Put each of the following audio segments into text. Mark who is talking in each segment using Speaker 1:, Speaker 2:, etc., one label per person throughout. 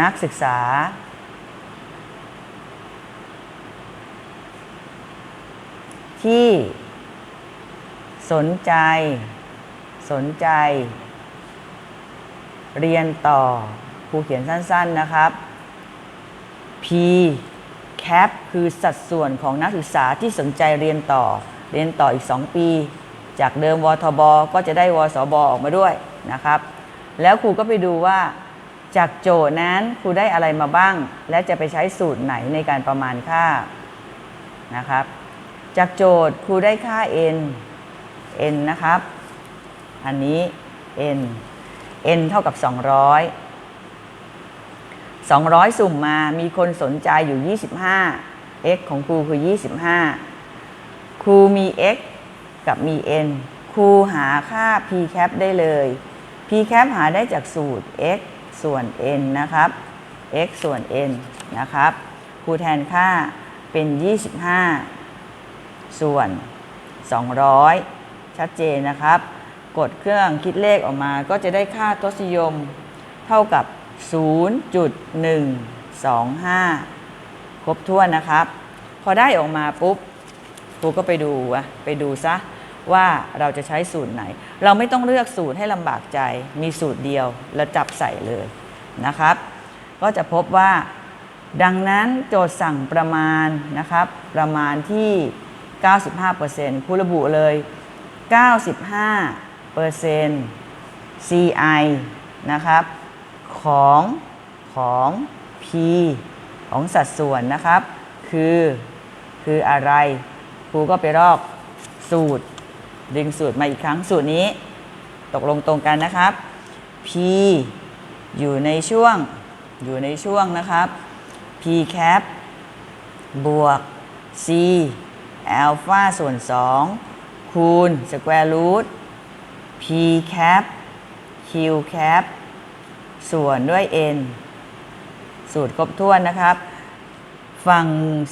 Speaker 1: นักศึกษา ที่สนใจ สนใจ เรียนต่อครูเขียนสั้น ๆนะครับ P cap คือสัดส่วนของนักศึกษาที่สนใจเรียนต่อ เรียนต่ออีก 2 ปี จากเดิมวทบ ก็จะได้วสบออกมาด้วยนะครับ แล้วครูก็ไปดูว่า จากโจทย์นั้นครูได้อะไรมาบ้าง และจะไปใช้สูตรไหนในการประมาณค่านะครับ จากโจทย์ครูได้ค่า n n นะครับ อันนี้ n n เท่ากับ 200 200 สุ่มมามีคนสนใจอยู่ 25 x ของครูคือ 25 ครูมี x กับมี n ครูหาค่า p cap ได้เลย p cap หาได้จากสูตร x ส่วน n นะครับ x ส่วน n นะครับครูแทนค่าเป็น 25 ส่วน 200 ชัดเจนนะครับ กดเครื่องคิดเลขออกมาก็จะได้ค่าทศนิยม เท่ากับ 0.125 ครบถ้วนนะครับ พอได้ออกมาปุ๊บครูก็ไปดูอะไปดูซะ ว่าเราจะใช้สูตรไหน เราไม่ต้องเลือกสูตรให้ลำบากใจ มีสูตรเดียวแล้วจับใส่เลยนะครับ ก็จะพบว่า ดังนั้นโจทย์สั่งประมาณนะครับ ประมาณที่ 95%ครูระบุเลย 95% CI นะครับ ของของ P ของสัดส่วนนะครับ คือ คืออะไร ครูก็ไปลอกสูตร ดึงสูตรมาอีกครั้งสูตรนี้ ตกลงตรงกันนะครับ P อยู่ในช่วงอยู่ในช่วงนะครับ P cap บวก C อัลฟาส่วน 2 คูณ square root P cap Q cap ส่วนด้วย n สูตรครบถ้วนนะครับ ฝั่ง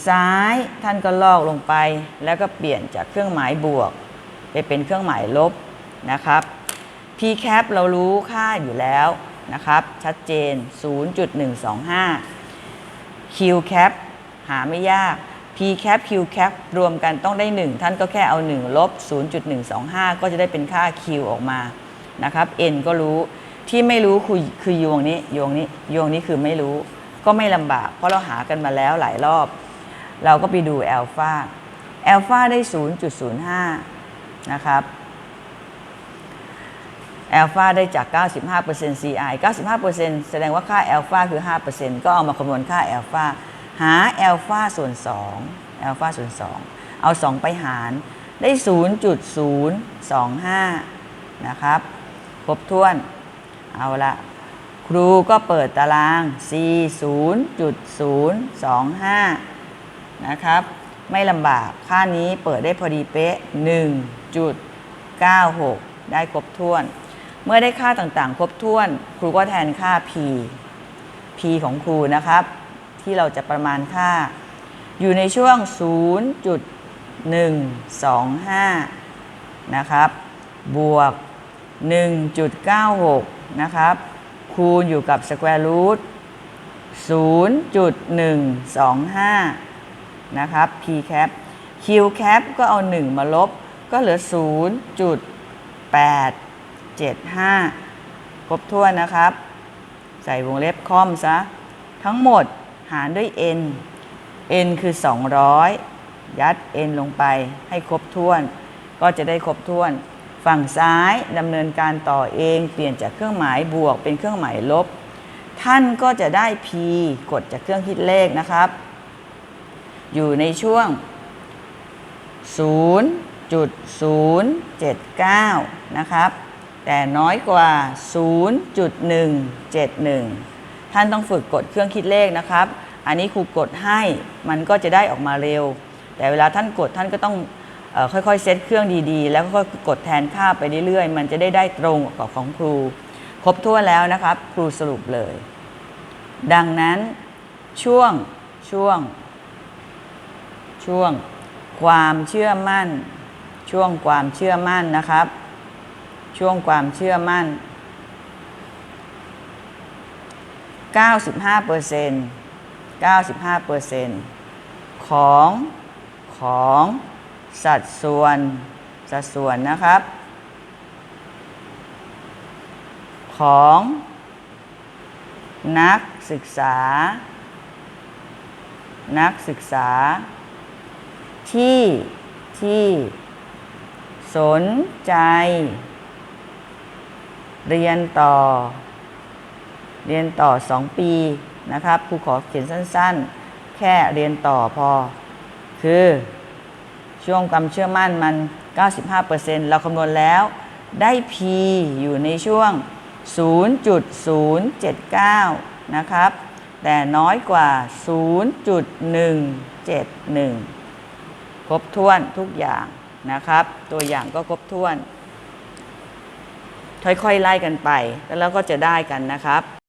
Speaker 1: ซ้ายท่านก็ลอกลงไป แล้วก็เปลี่ยนจากเครื่องหมายบวก ไปเป็นเครื่องหมายลบนะครับ p cap เรารู้ค่าอยู่แล้วนะครับ ชัดเจน 0.125 q cap หาไม่ยาก p cap q cap รวมกันต้องได้ 1 ท่านก็แค่เอา 1 ลบ 0.125 ก็จะได้เป็นค่า q ออกมานะครับ n ก็รู้ที่ไม่รู้คือคือยวงนี้ยวงนี้ยวงนี้คือไม่รู้ก็ไม่ลำบาก เพราะเราหากันมาแล้วหลายรอบ เราก็ไปดูอัลฟาอัลฟาได้ 0.05 นะครับอัลฟาได้จาก 95% CI 95%แสดงว่าค่าอัลฟาคือ 5%ก็เอามาคำนวณค่าอัลฟาหาอัลฟาส่วน2อัลฟาส่วน 2 เอา 2 ไปหารได้ 0.025 นะครับ ครบถ้วน เอาละครูก็เปิดตาราง C 0.025 นะครับ ไม่ลำบาก ค่านี้เปิดได้พอดีเป๊ะ 1.96 ได้ครบถ้วน เมื่อได้ค่าต่างๆ ครบถ้วน ครูก็แทนค่า P P ของครูนะครับ ที่เราจะประมาณค่า อยู่ในช่วง 0.125 นะครับ บวก 1.96 นะครับคูณอยู่กับ square root 0.125 นะครับ p cap q cap ก็เอา 1 มาลบ ก็เหลือ 0.875 ครบถ้วนนะครับ ใส่วงเล็บคอมซะ ทั้งหมดหารด้วย n n คือ 200 ยัด n ลงไปให้ครบถ้วน ก็จะได้ครบถ้วน ฝั่งซ้ายดำเนินการต่อเอง เปลี่ยนจากเครื่องหมายบวกเป็นเครื่องหมายลบ ท่านก็จะได้ p กดจากเครื่องคิดเลขนะครับ อยู่ในช่วง 0.079 นะครับ แต่น้อยกว่า 0.171 ท่านต้องฝึกกดเครื่องคิดเลขนะครับ อันนี้ครูกดให้มันก็จะได้ออกมาเร็ว แต่เวลาท่านกดท่านก็ต้องออค่อยๆ เซตเครื่องดีๆ แล้วก็กดแทนค่าไปเรื่อยๆ มันจะได้ได้ตรงกับของครู ครบถ้วแล้วนะครับ ครูสรุปเลย ดังนั้นช่วงช่วง ช่วงความเชื่อมั่น ช่วงความเชื่อมั่นนะครับ ช่วงความเชื่อมั่น 95เปอร์เซ็นต์95เปอร์เซ็นต์ของของสัดส่วนสัดส่วนนะครับ ของนักศึกษา นักศึกษา ที่ที่ สนใจ เรียนต่อ เรียนต่อ2ปีนะครับครูขอเขียนสั้นๆ แค่เรียนต่อพอ คือช่วงความเชื่อมั่นมัน 95%เราคำนวณแล้วได้ P อยู่ในช่วง 0.079 นะครับ แต่น้อยกว่า 0.171 ครบถ้วนทุกอย่างนะครับ ตัวอย่างก็ครบถ้วน ค่อยๆไล่กันไป แล้วเราก็จะได้กันนะครับ